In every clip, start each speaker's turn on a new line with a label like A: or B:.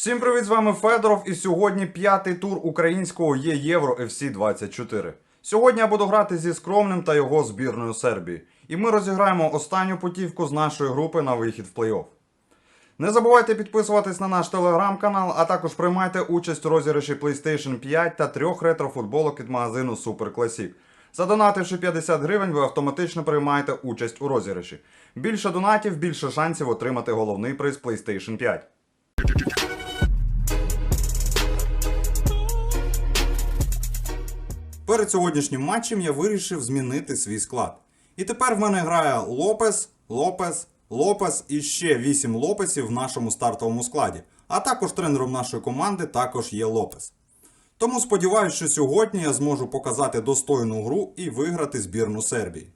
A: Всім привіт, з вами Федоров, і сьогодні п'ятий тур українського є Євро FC 24. Сьогодні я буду грати зі скромним та його збірною Сербії. І ми розіграємо останню путівку з нашої групи на вихід в плей-офф. Не забувайте підписуватись на наш телеграм-канал, а також приймайте участь у розіграші PlayStation 5 та трьох ретро-футболок від магазину Super Classic. Задонативши 50 гривень, ви автоматично приймаєте участь у розіграші. Більше донатів, більше шансів отримати головний приз PlayStation 5. Перед сьогоднішнім матчем я вирішив змінити свій склад. І тепер в мене грає Лопес, Лопес, Лопес і ще 8 Лопесів в нашому стартовому складі. А також тренером нашої команди також є Лопес. Тому сподіваюся, що сьогодні я зможу показати достойну гру і виграти збірну Сербії.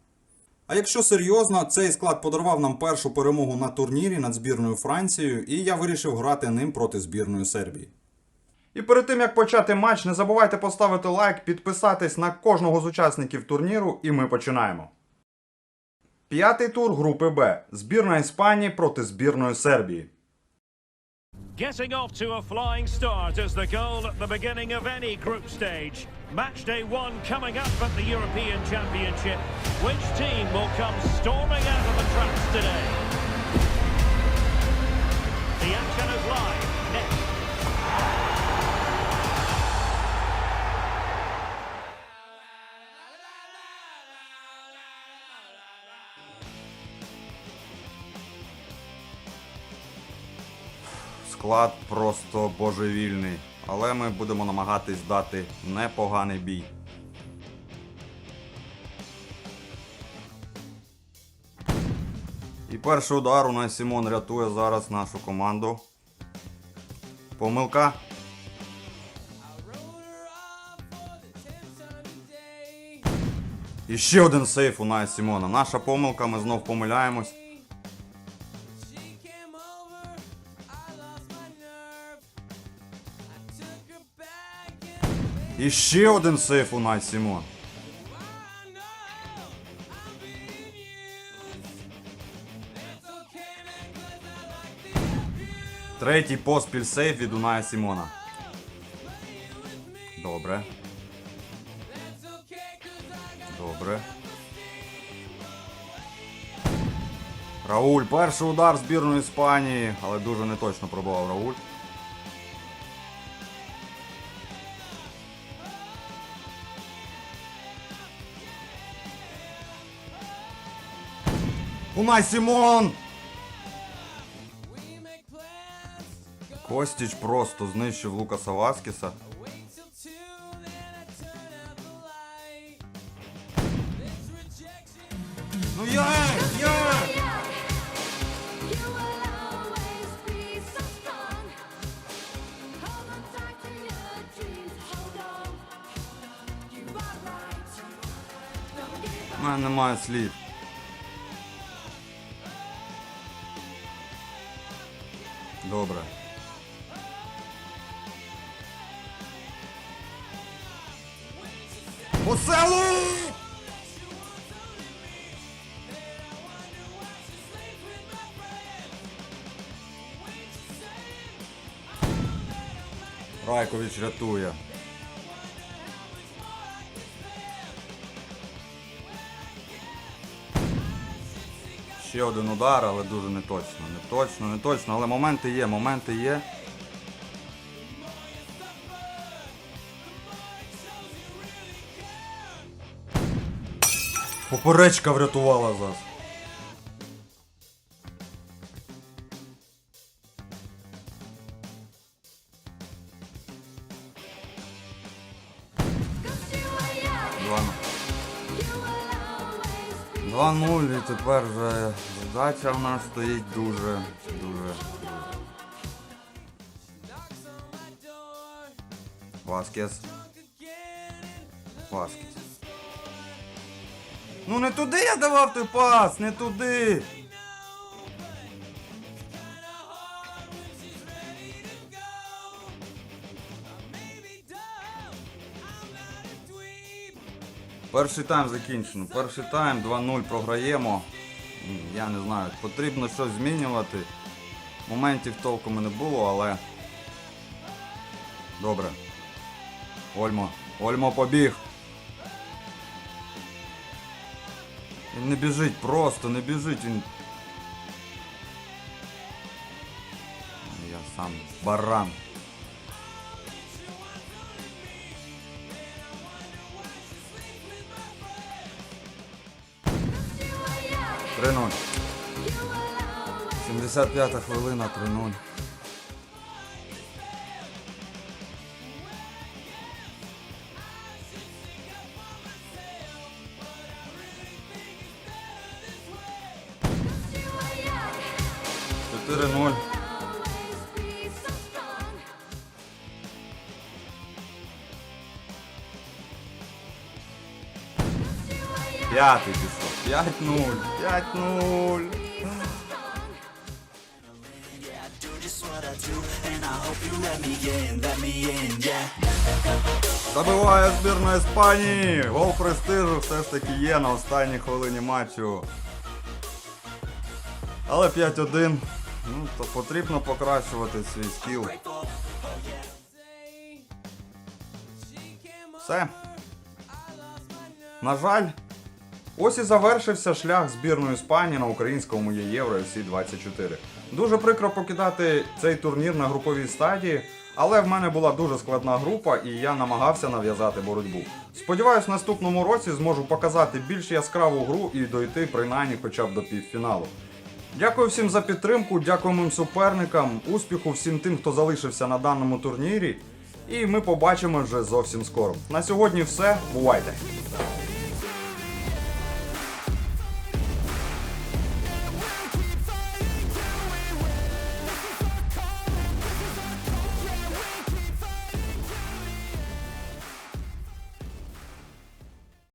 A: А якщо серйозно, цей склад подарував нам першу перемогу на турнірі над збірною Францією, і я вирішив грати ним проти збірної Сербії. І перед тим як почати матч, не забувайте поставити лайк, підписатись на кожного з учасників турніру, і ми починаємо. П'ятий тур групи Б. Збірна Іспанії проти збірної Сербії.
B: Getting off to a flying start is the goal at the beginning of any group stage. Match day one coming up at the European Championship. Which team will come storming out of the traps today?
A: Склад просто божевільний, але ми будемо намагатись дати непоганий бій. І перший удар у нас Сімон рятує зараз нашу команду. Помилка. І ще один сейф у нас Сімона. Наша помилка, ми знов помиляємось. І ще один сейф у нас Сімон. Третій поспіль сейф від Уная Сімона. Добре. Добре. Рауль, перший удар збірної Іспанії, але дуже неточно пробував Рауль. Унай Сімон! Костіч просто знищив Лукаса Васкіса. Ну як? Як?
C: You will always be
A: Добре. Поселу! Райкович рятує. Ще один удар, але дуже не точно. Не точно, не точно, але моменти є, моменти є. Поперечка врятувала нас. 2-0 і тепер вже задача в нас стоїть дуже, дуже. Васкес. Васкес. Ну не туди я давав той пас, не туди. Перший тайм закінчено. Перший тайм 2-0 програємо. Я не знаю, потрібно щось змінювати. Моментів толком не було, але Добре. Ольмо. Ольмо побіг. Він не біжить, просто не біжить. Він. Я сам баран. Три нуль. 75 хвилина, 3-0. Чотири
C: strong.
A: П'ятий пішов. П'ять нуль. П'ять нуль. Забиває збірна Іспанії! Гол престижу все ж таки є на останній хвилині матчу. Але 5-1. Ну, то потрібно покращувати свій скіл. Все. На жаль, ось і завершився шлях збірної Іспанії на українському є Євро FC 24. Дуже прикро покидати цей турнір на груповій стадії, але в мене була дуже складна група і я намагався нав'язати боротьбу. Сподіваюсь, в наступному році зможу показати більш яскраву гру і дойти принаймні хоча б до півфіналу. Дякую всім за підтримку, дякую моїм суперникам, успіху всім тим, хто залишився на даному турнірі. І ми побачимо вже зовсім скоро. На сьогодні все. Бувайте!